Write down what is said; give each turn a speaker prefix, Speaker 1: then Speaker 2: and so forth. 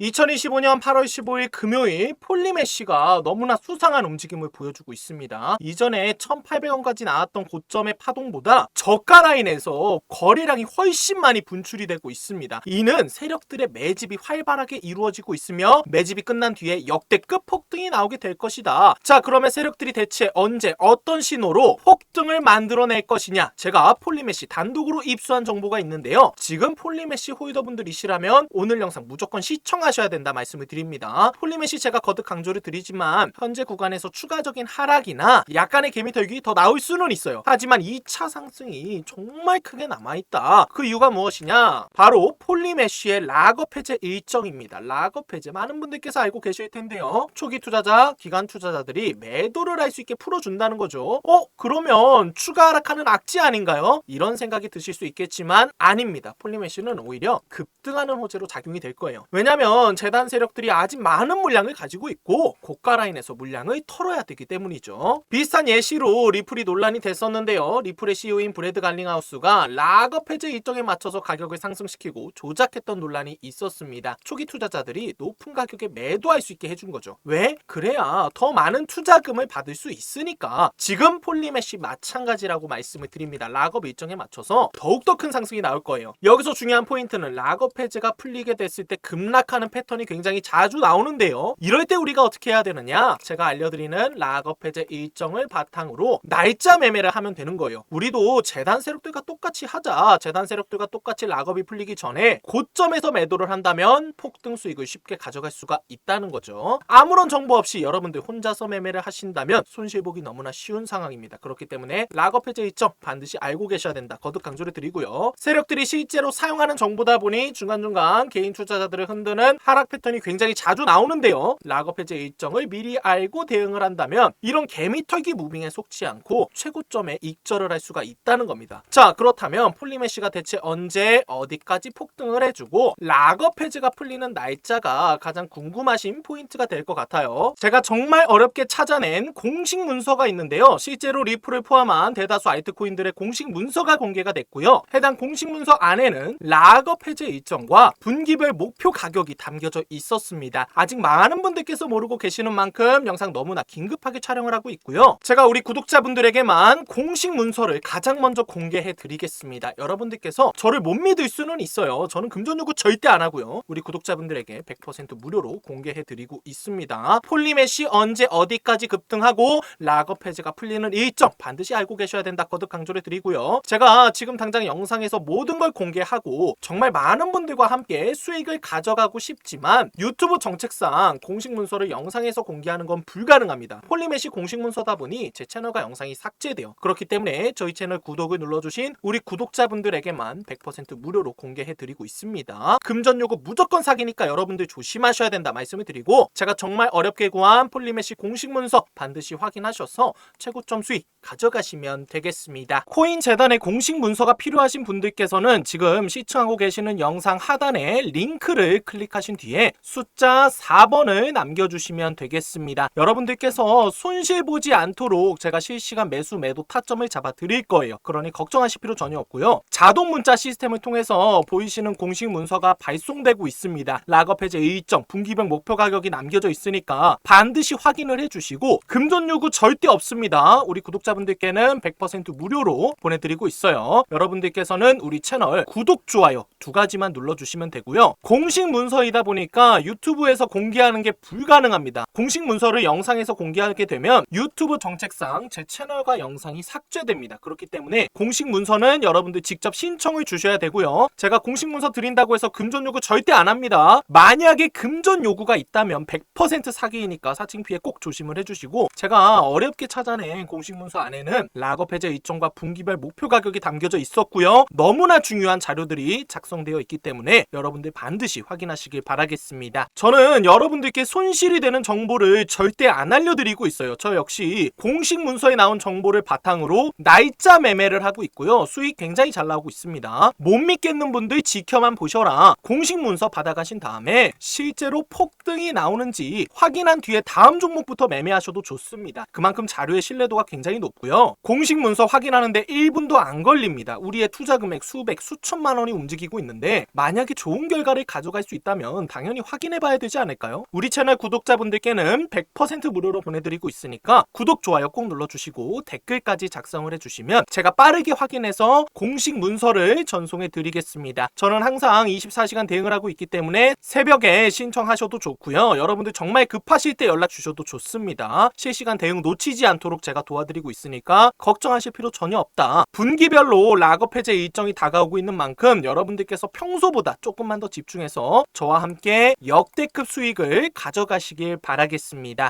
Speaker 1: 2025년 8월 15일 금요일 폴리메시가 너무나 수상한 움직임을 보여주고 있습니다. 이전에 1,800원까지 나왔던 고점의 파동보다 저가 라인에서 거래량이 훨씬 많이 분출이 되고 있습니다. 이는 세력들의 매집이 활발하게 이루어지고 있으며 매집이 끝난 뒤에 역대급 폭등이 나오게 될 것이다. 자, 그러면 세력들이 대체 언제 어떤 신호로 폭등을 만들어낼 것이냐? 제가 폴리메시 단독으로 입수한 정보가 있는데요. 지금 폴리메시 홀더분들이시라면 오늘 영상 무조건 시청하 셔야 된다 말씀을 드립니다. 폴리메시 제가 거듭 강조를 드리지만 현재 구간에서 추가적인 하락이나 약간의 개미 털기 더 나올 수는 있어요. 하지만 2차 상승이 정말 크게 남아있다. 그 이유가 무엇이냐? 바로 폴리메시의 락업 해제 일정입니다. 락업 해제 많은 분들께서 알고 계실 텐데요. 초기 투자자, 기간 투자자들이 매도를 할 수 있게 풀어준다는 거죠. 어? 그러면 추가 하락하는 악재 아닌가요? 이런 생각이 드실 수 있겠지만 아닙니다. 폴리메시는 오히려 급등하는 호재로 작용이 될 거예요. 왜냐면 재단 세력들이 아직 많은 물량을 가지고 있고 고가 라인에서 물량을 털어야 되기 때문이죠. 비슷한 예시로 리플이 논란이 됐었는데요. 리플의 CEO인 브래드 갈링하우스가 락업 해제 일정에 맞춰서 가격을 상승시키고 조작했던 논란이 있었습니다. 초기 투자자들이 높은 가격에 매도할 수 있게 해준 거죠. 왜? 그래야 더 많은 투자금을 받을 수 있으니까 지금 폴리메시 마찬가지라고 말씀을 드립니다. 락업 일정에 맞춰서 더욱더 큰 상승이 나올 거예요. 여기서 중요한 포인트는 락업 해제가 풀리게 됐을 때 급락하는 패턴이 굉장히 자주 나오는데요. 이럴 때 우리가 어떻게 해야 되느냐? 제가 알려드리는 락업 해제 일정을 바탕으로 날짜 매매를 하면 되는 거예요. 우리도 재단 세력들과 똑같이 하자. 재단 세력들과 똑같이 락업이 풀리기 전에 고점에서 매도를 한다면 폭등 수익을 쉽게 가져갈 수가 있다는 거죠. 아무런 정보 없이 여러분들 혼자서 매매를 하신다면 손실보기 너무나 쉬운 상황입니다. 그렇기 때문에 락업 해제 일정 반드시 알고 계셔야 된다. 거듭 강조를 드리고요. 세력들이 실제로 사용하는 정보다 보니 중간중간 개인 투자자들을 흔드는 하락 패턴이 굉장히 자주 나오는데요. 락업 해제 일정을 미리 알고 대응을 한다면 이런 개미털기 무빙에 속지 않고 최고점에 익절을 할 수가 있다는 겁니다. 자, 그렇다면 폴리메시가 대체 언제 어디까지 폭등을 해주고 락업 해제가 풀리는 날짜가 가장 궁금하신 포인트가 될 것 같아요. 제가 정말 어렵게 찾아낸 공식 문서가 있는데요. 실제로 리플을 포함한 대다수 알트코인들의 공식 문서가 공개가 됐고요. 해당 공식 문서 안에는 락업 해제 일정과 분기별 목표 가격이 담겨져 있었습니다. 아직 많은 분들께서 모르고 계시는 만큼 영상 너무나 긴급하게 촬영을 하고 있고요. 제가 우리 구독자분들에게만 공식 문서를 가장 먼저 공개해 드리겠습니다. 여러분들께서 저를 못 믿을 수는 있어요. 저는 금전 요구 절대 안 하고요. 우리 구독자분들에게 100% 무료로 공개해 드리고 있습니다. 폴리메시 언제 어디까지 급등하고 락업 해제가 풀리는 일정 반드시 알고 계셔야 된다. 거듭 강조를 드리고요. 제가 지금 당장 영상에서 모든 걸 공개하고 정말 많은 분들과 함께 수익을 가져가고 싶 지만 유튜브 정책상 공식 문서를 영상에서 공개하는 건 불가능합니다. 폴리메시 공식 문서다 보니 제 채널과 영상이 삭제돼요. 그렇기 때문에 저희 채널 구독을 눌러주신 우리 구독자분들에게만 100% 무료로 공개해 드리고 있습니다. 금전 요구 무조건 사기니까 여러분들 조심하셔야 된다 말씀을 드리고 제가 정말 어렵게 구한 폴리메시 공식 문서 반드시 확인하셔서 최고점 수익 가져가시면 되겠습니다. 코인 재단의 공식 문서가 필요하신 분들께서는 지금 시청하고 계시는 영상 하단에 링크를 클릭하 신 뒤에 숫자 4번을 남겨주시면 되겠습니다. 여러분들께서 손실 보지 않도록 제가 실시간 매수 매도 타점을 잡아 드릴 거예요. 그러니 걱정하실 필요 전혀 없고요. 자동 문자 시스템을 통해서 보이시는 공식 문서가 발송되고 있습니다. 락업 해제 일정, 분기별 목표 가격이 남겨져 있으니까 반드시 확인을 해주시고 금전 요구 절대 없습니다. 우리 구독자분들께는 100% 무료로 보내드리고 있어요. 여러분들께서는 우리 채널 구독, 좋아요 두 가지만 눌러주시면 되고요. 공식 문서 이다 보니까 유튜브에서 공개하는 게 불가능합니다. 공식 문서를 영상에서 공개하게 되면 유튜브 정책상 제 채널과 영상이 삭제됩니다. 그렇기 때문에 공식 문서는 여러분들 직접 신청을 주셔야 되고요. 제가 공식 문서 드린다고 해서 금전 요구 절대 안 합니다. 만약에 금전 요구가 있다면 100% 사기이니까 사칭 피해 꼭 조심을 해주시고 제가 어렵게 찾아낸 공식 문서 안에는 락업 해제 일정과 분기별 목표 가격이 담겨져 있었고요. 너무나 중요한 자료들이 작성되어 있기 때문에 여러분들 반드시 확인하시길 바라겠습니다. 저는 여러분들께 손실이 되는 정보를 절대 안 알려드리고 있어요. 저 역시 공식 문서에 나온 정보를 바탕으로 날짜 매매를 하고 있고요. 수익 굉장히 잘 나오고 있습니다. 못 믿겠는 분들 지켜만 보셔라. 공식 문서 받아가신 다음에 실제로 폭등이 나오는지 확인한 뒤에 다음 종목부터 매매하셔도 좋습니다. 그만큼 자료의 신뢰도가 굉장히 높고요. 공식 문서 확인하는데 1분도 안 걸립니다. 우리의 투자 금액 수백, 수천만 원이 움직이고 있는데 만약에 좋은 결과를 가져갈 수 있다면 있으면 당연히 확인해봐야 되지 않을까요? 우리 채널 구독자분들께는 100% 무료로 보내드리고 있으니까 구독, 좋아요 꼭 눌러주시고 댓글까지 작성을 해주시면 제가 빠르게 확인해서 공식 문서를 전송해 드리겠습니다. 저는 항상 24시간 대응을 하고 있기 때문에 새벽에 신청하셔도 좋고요. 여러분들 정말 급하실 때 연락 주셔도 좋습니다. 실시간 대응 놓치지 않도록 제가 도와드리고 있으니까 걱정하실 필요 전혀 없다. 분기별로 락업 해제 일정이 다가오고 있는 만큼 여러분들께서 평소보다 조금만 더 집중해서 저와 함께 역대급 수익을 가져가시길 바라겠습니다.